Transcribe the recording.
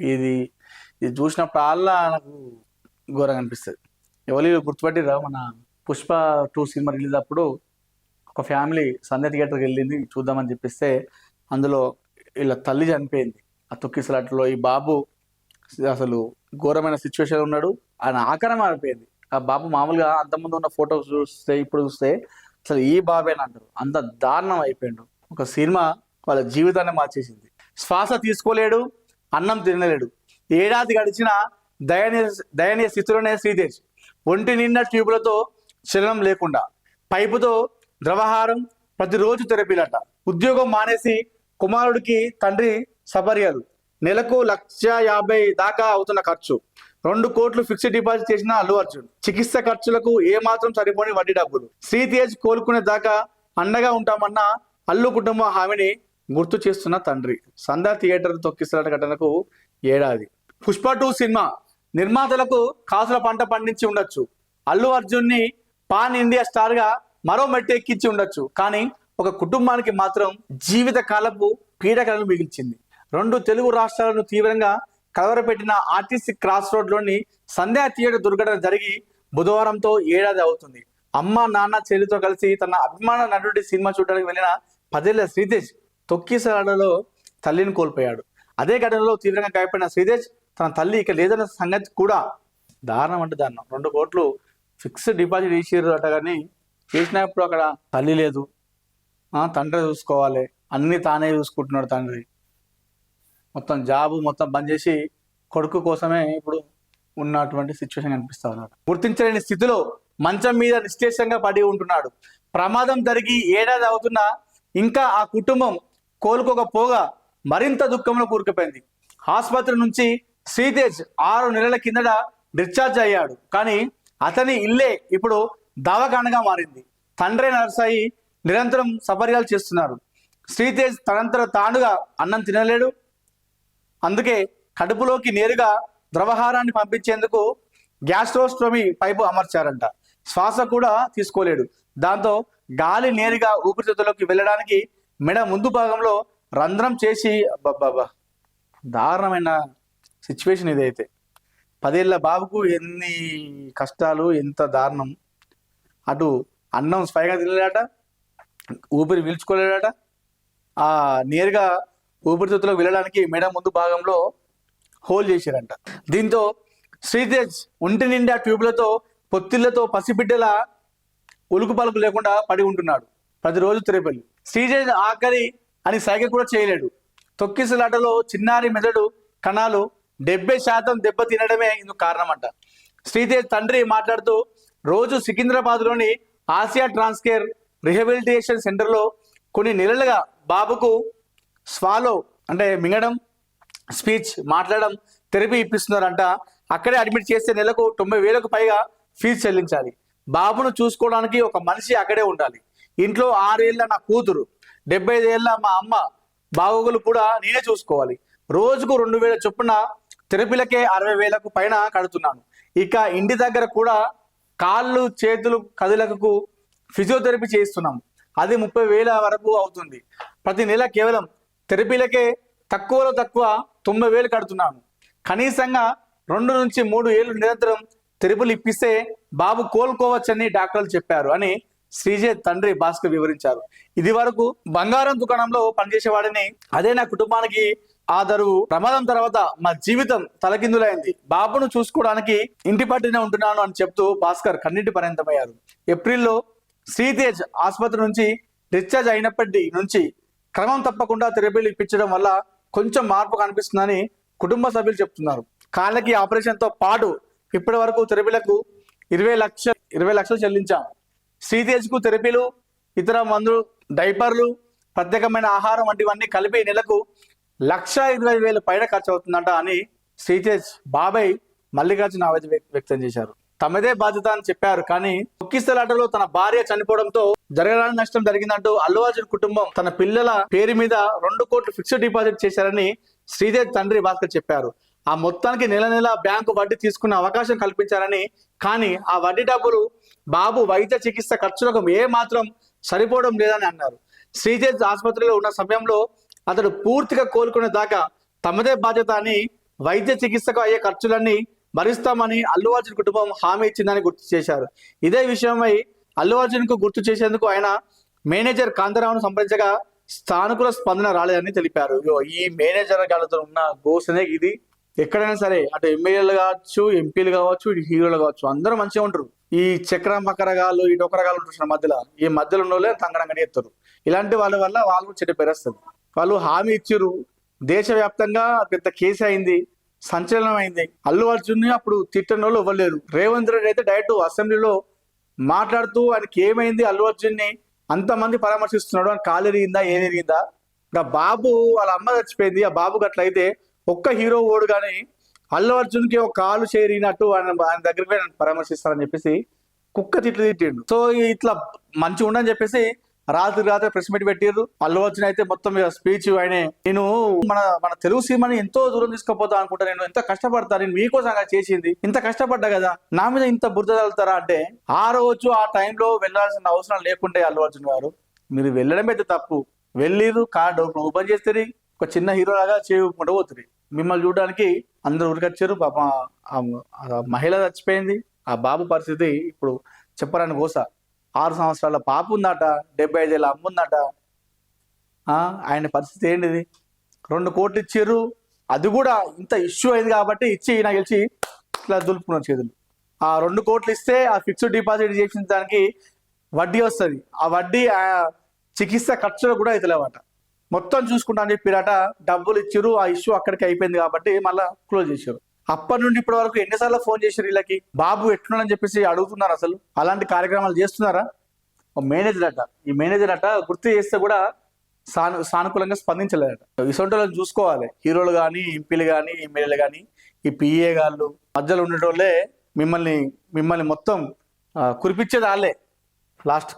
ఇది ఇది చూసినప్పుడల్లా నాకు ఘోరంగా అనిపిస్తుంది. ఎవరి గుర్తుపట్టిరా మన పుష్ప టూ సినిమా రిలీజ్ అప్పుడు ఒక ఫ్యామిలీ సంధ్య థియేటర్కి వెళ్ళింది చూద్దామని చెప్పిస్తే అందులో వీళ్ళ తల్లి చనిపోయింది. ఆ తొక్కిసలాటలో ఈ బాబు అసలు ఘోరమైన సిచ్యువేషన్ ఉన్నాడు. ఆయన ఆకారం మారిపోయింది. ఆ బాబు మామూలుగా అంతకుముందు ఉన్న ఫోటోస్ చూస్తే ఇప్పుడు చూస్తే అసలు ఈ బాబేనా అంటారు అంత దారుణం అయిపోయాడు. ఒక సినిమా వాళ్ళ జీవితాన్ని మార్చేసింది. శ్వాస తీసుకోలేడు. అన్నం తినలేడు. ఏడాది గడిచిన దయనీయ దయనీయ స్థితిలోనే శ్రీతేజ్ ఒంటి నిండా ట్యూబులతో శరణం లేకుండా పైపుతో ద్రవహారం ప్రతిరోజు తెరపీలట. ఉద్యోగం మానేసి కుమారుడికి తండ్రి సపర్యలు. నెలకు లక్ష యాభై దాకా అవుతున్న ఖర్చు. రెండు కోట్లు ఫిక్స్డ్ డిపాజిట్ చేసిన అల్లు అర్జున్. చికిత్స ఖర్చులకు ఏ మాత్రం సరిపోని వడ్డీ డబ్బులు. శ్రీతేజ్ కోలుకునే దాకా అండగా ఉంటామన్న అల్లు కుటుంబ హామీని గుర్తు చేస్తున్న తండ్రి. సందా థియేటర్ తొక్కిస్తున్న ఘటనకు ఏడాది. పుష్ప టూ సినిమా నిర్మాతలకు కాసుల పంట పండించి ఉండొచ్చు. అల్లు అర్జున్ని పాన్ ఇండియా స్టార్గా మరో మట్టి ఎక్కించి ఉండొచ్చు. కానీ ఒక కుటుంబానికి మాత్రం జీవిత కాలపు పీడకలను మిగిల్చింది. రెండు తెలుగు రాష్ట్రాలను తీవ్రంగా కలవరపెట్టిన ఆర్టీసీ క్రాస్ రోడ్లోని సంధ్యా థియేటర్ దుర్ఘటన జరిగి బుధవారంతో ఏడాది అవుతుంది. అమ్మ నాన్న చెల్లితో కలిసి తన అభిమాన నటుడి సినిమా చూడడానికి వెళ్ళిన పదేళ్ళ శ్రీతేజ్ తొక్కిసలాడలో తల్లిని కోల్పోయాడు. అదే ఘటనలో తీవ్రంగా గాయపడిన శ్రీతేజ్ తన తల్లి ఇక లేదన్న సంగతి కూడా దారుణం అంటే దారుణం. రెండు కోట్లు ఫిక్స్డ్ డిపాజిట్ చేసారు అట కానీ చేసినప్పుడు అక్కడ తల్లి లేదు. తండ్రి చూసుకోవాలి. అన్నీ తానే చూసుకుంటున్నాడు తండ్రి. మొత్తం జాబు మొత్తం బంద్ చేసి కొడుకు కోసమే ఇప్పుడు ఉన్నటువంటి సిచ్యువేషన్ కనిపిస్తా ఉన్నాడు గుర్తించలేని స్థితిలో మంచం మీద నిశ్చేషంగా పడి ఉంటున్నాడు. ప్రమాదం జరిగి ఏడాది అవుతున్నా ఇంకా ఆ కుటుంబం కోలుకోకపోగా మరింత దుఃఖంలో కూరుకుపోయింది. ఆసుపత్రి నుంచి శ్రీతేజ్ ఆరు నెలల కిందట డిశ్చార్జ్ అయ్యాడు. కానీ అతని ఇల్లే ఇప్పుడు దవాఖానగా మారింది. తండ్రి నర్సాయి నిరంతరం సపర్యాలు చేస్తున్నారు. శ్రీతేజ్ తనంతర తానుగా అన్నం తినలేడు. అందుకే కడుపులోకి నేరుగా ద్రవహారాన్ని పంపించేందుకు గ్యాస్ట్రోస్టోమీ పైపు అమర్చారంట. శ్వాస కూడా తీసుకోలేడు. దాంతో గాలి నేరుగా ఊపిరితిత్తులోకి వెళ్ళడానికి మెడ ముందు భాగంలో రంధ్రం చేసి అబ్బబ్బబ్బా దారుణమైన సిచ్యువేషన్ ఇదైతే పదేళ్ళ బాబుకు ఎన్ని కష్టాలు ఎంత దారుణం. అటు అన్నం స్వయంగా తినలేడట ఊపిరి పీల్చుకోలేడట. ఆ నేరుగా ఊపిరితిత్తులకు వెళ్ళడానికి మెడ ముందు భాగంలో హోల్ చేశారంట. దీంతో శ్రీతేజ్ ఒంటి నిండా ట్యూబ్లతో పొత్తిళ్ళతో పసిబిడ్డల ఉలుకు పలుకు లేకుండా పడి ఉంటున్నాడు. ప్రతిరోజు తిరుపతి. శ్రీజేజ్ ఆఖరి అని సైగ కూడా చేయలేడు. తొక్కిసలాటలో చిన్నారి మెదడు కణాలు డెబ్బై శాతం దెబ్బ తినడమే ఇందుకు కారణమంట. శ్రీతేజ్ తండ్రి మాట్లాడుతూ రోజు సికింద్రాబాద్లోని ఆసియా ట్రాన్స్కేర్ రిహబిలిటేషన్ సెంటర్లో కొన్ని నెలలుగా బాబుకు స్వాలో అంటే మింగడం స్పీచ్ మాట్లాడడం థెరపీ ఇప్పిస్తున్నారంట. అక్కడే అడ్మిట్ చేస్తే నెలకు తొంభై వేలకు పైగా ఫీజు చెల్లించాలి. బాబును చూసుకోవడానికి ఒక మనిషి అక్కడే ఉండాలి. ఇంట్లో ఆరేళ్ళ నా కూతురు డెబ్బై ఏళ్ళ మా అమ్మ బాగోగులు కూడా నేనే చూసుకోవాలి. రోజుకు రెండు వేల చొప్పున థెరపీలకే అరవై వేలకు పైన కడుతున్నాను. ఇక ఇంటి దగ్గర కూడా కాళ్ళు చేతులు కదులకు ఫిజియోథెరపీ చేయిస్తున్నాం. అది ముప్పై వేల వరకు అవుతుంది. ప్రతి నెల కేవలం థెరపీలకే తక్కువలో తక్కువ తొంభై వేలు కడుతున్నాను. కనీసంగా రెండు నుంచి మూడు ఏళ్ళు నిరంతరం థెరపీలు ఇప్పిస్తే బాబు కోలుకోవచ్చని డాక్టర్లు చెప్పారు అని శ్రీజయ్ తండ్రి భాస్కర్ వివరించారు. ఇది వరకు బంగారం దుకాణంలో పనిచేసేవాడిని అదే నా కుటుంబానికి ఆదరు ప్రమాదం తర్వాత మా జీవితం తలకిందులైంది. బాబును చూసుకోవడానికి ఇంటి పట్టినే ఉంటున్నాను అని చెప్తూ భాస్కర్ కన్నీటి పర్యంతమయ్యారు ఏప్రిల్లో శ్రీతేజ్ ఆసుపత్రి నుంచి డిశ్చార్జ్ అయినప్పటి నుంచి క్రమం తప్పకుండా థెరపీలు ఇప్పించడం వల్ల కొంచెం మార్పు కనిపిస్తుందని కుటుంబ సభ్యులు చెప్తున్నారు. కాళ్ళకి ఆపరేషన్తో పాటు ఇప్పటి వరకు థెరపీలకు ఇరవై లక్షలు ఇరవై లక్షలు చెల్లించాం. శ్రీతేజ్కు థెరపీలు ఇతర మందులు డైపర్లు ప్రత్యేకమైన ఆహారం వంటివన్నీ కలిపి నెలకు లక్ష ఇరవై వేల పైన ఖర్చు అవుతుందంట అని శ్రీతేజ్ బాబాయ్ మల్లికార్జున ఆవేదన వ్యక్- వ్యక్తం చేశారు. తమదే బాధ్యత అని చెప్పారు కానీ తొక్కిస్తలాటలో తన భార్య చనిపోవడంతో జరగరాని నష్టం జరిగిందంటూ అల్లు అర్జున్ కుటుంబం తన పిల్లల పేరు మీద రెండు కోట్లు ఫిక్స్డ్ డిపాజిట్ చేశారని శ్రీదేవ్ తండ్రి భాస్కర్ చెప్పారు. ఆ మొత్తానికి నెల నెల బ్యాంకు వడ్డీ తీసుకునే అవకాశం కల్పించారని. కానీ ఆ వడ్డీ డబ్బులు బాబు వైద్య చికిత్స ఖర్చులకు ఏ మాత్రం సరిపోవడం లేదని అన్నారు. శ్రీతేజ్ ఆసుపత్రిలో ఉన్న సమయంలో అతడు పూర్తిగా కోలుకునే దాకా తమదే బాధ్యత అని వైద్య చికిత్సకు అయ్యే ఖర్చులన్నీ భరిస్తామని అల్లు అర్జున్ కుటుంబం హామీ ఇచ్చిందని గుర్తు చేశారు. ఇదే విషయమై అల్లు అర్జున్కు గుర్తు చేసేందుకు ఆయన మేనేజర్ కాంతారావును సంప్రదించగా స్థానికుల స్పందన రాలేదని తెలిపారు. ఈ మేనేజర్ గారితో ఉన్న గోసనే ఇది. ఎక్కడైనా సరే అటు ఎమ్మెల్యేలు కావచ్చు ఎంపీలు కావచ్చు ఇటు హీరోలు కావచ్చు అందరూ మంచిగా ఉంటారు. ఈ చక్ర మకరగాలు ఈ డొకరగాళ్ళు ఉంటున్న మధ్యలో. ఈ మధ్యలో ఉన్న వాళ్ళే తంగడంగా ఎత్తారు. ఇలాంటి వాళ్ళ వల్ల వాళ్ళు చెట్టు పేరేస్తారు వాళ్ళు హామీ ఇచ్చిర్రు. దేశవ్యాప్తంగా పెద్ద కేసు అయింది. సంచలనం అయింది. అల్లు అర్జున్ అప్పుడు తిట్టని వాళ్ళు ఇవ్వలేరు రేవంత్ రెడ్డి అయితే డైరెక్ట్ అసెంబ్లీలో మాట్లాడుతూ ఆయనకి ఏమైంది అల్లు అర్జున్ని అంతమంది పరామర్శిస్తున్నాడు అని కాలు ఎరిగిందా ఏది ఎరిగిందా ఇంకా బాబు వాళ్ళ అమ్మ చచ్చిపోయింది. ఆ బాబుకి అట్లయితే ఒక్క హీరో ఓడు కానీ అల్లు అర్జున్కి ఒక కాలు చేరినట్టు ఆయన ఆయన దగ్గరికి పోయి నన్ను పరామర్శిస్తారని చెప్పేసి కుక్క తిట్లు తిట్టిండు. సో ఇట్లా మంచిగా ఉండని చెప్పేసి రాత్రి రాత్రి ప్రెస్ మీట్ పెట్టిర్రు. అల్లు అర్జున్ అయితే మొత్తం స్పీచ్ ఆయన నేను మన మన తెలుగు సినిమాని ఎంతో దూరం తీసుకుపోతా అనుకుంటా నేను ఎంత కష్టపడతా నేను మీకోసం చేసింది ఇంత కష్టపడ్డా కదా నా మీద ఇంత బురద తగులుతారా అంటే ఆ రోజు ఆ టైంలో వెళ్ళాల్సిన అవసరం లేకుండే అల్లు అర్జున్ గారు. మీరు వెళ్ళడం అయితే తప్పు. వెళ్ళిరు కార్ ఓపెన్ చేస్తే ఒక చిన్న హీరో లాగా చేయకుండా పోతుంది మిమ్మల్ని చూడడానికి అందరూ ఉరికొచ్చారు. పాప మహిళ చచ్చిపోయింది. ఆ బాబు పరిస్థితి ఇప్పుడు చెప్పరాని గోస. ఆరు సంవత్సరాల పాప ఉందట డెబ్బై ఐదేళ్ళ అమ్మ ఉందట. ఆయన పరిస్థితి ఏంటిది? రెండు కోట్లు ఇచ్చారు. అది కూడా ఇంత ఇష్యూ అయింది కాబట్టి ఇచ్చి నాకు గెలిచి ఇట్లా దులుపుకున్నారు చేతులు. ఆ రెండు కోట్లు ఇస్తే ఆ ఫిక్స్డ్ డిపాజిట్ చేసిన దానికి వడ్డీ వస్తుంది. ఆ వడ్డీ ఆ చికిత్స ఖర్చులు కూడా అవుతలేవట మొత్తం చూసుకుంటా అని చెప్పిరట డబ్బులు ఇచ్చారు ఆ ఇష్యూ అక్కడికి అయిపోయింది కాబట్టి మళ్ళీ క్లోజ్ చేశారు. అప్పటి నుండి ఇప్పటి వరకు ఎన్నిసార్లు ఫోన్ చేశారు వీళ్ళకి? బాబు ఎట్లున్నాడని చెప్పేసి అడుగుతున్నారు అసలు. అలాంటి కార్యక్రమాలు చేస్తున్నారా? ఒక మేనేజర్ అట. ఈ మేనేజర్ అట గుర్తు చేస్తే కూడా సాను సానుకూలంగా స్పందించలేదట. ఇసొంటి చూసుకోవాలి. హీరోలు కానీ ఎంపీలు కానీ ఎమ్మెల్యేలు కానీ ఈ పిఏ గాళ్ళు మధ్యలో ఉండేటోళ్ళే మిమ్మల్ని మిమ్మల్ని మొత్తం కురిపించేది వాళ్ళే. లాస్ట్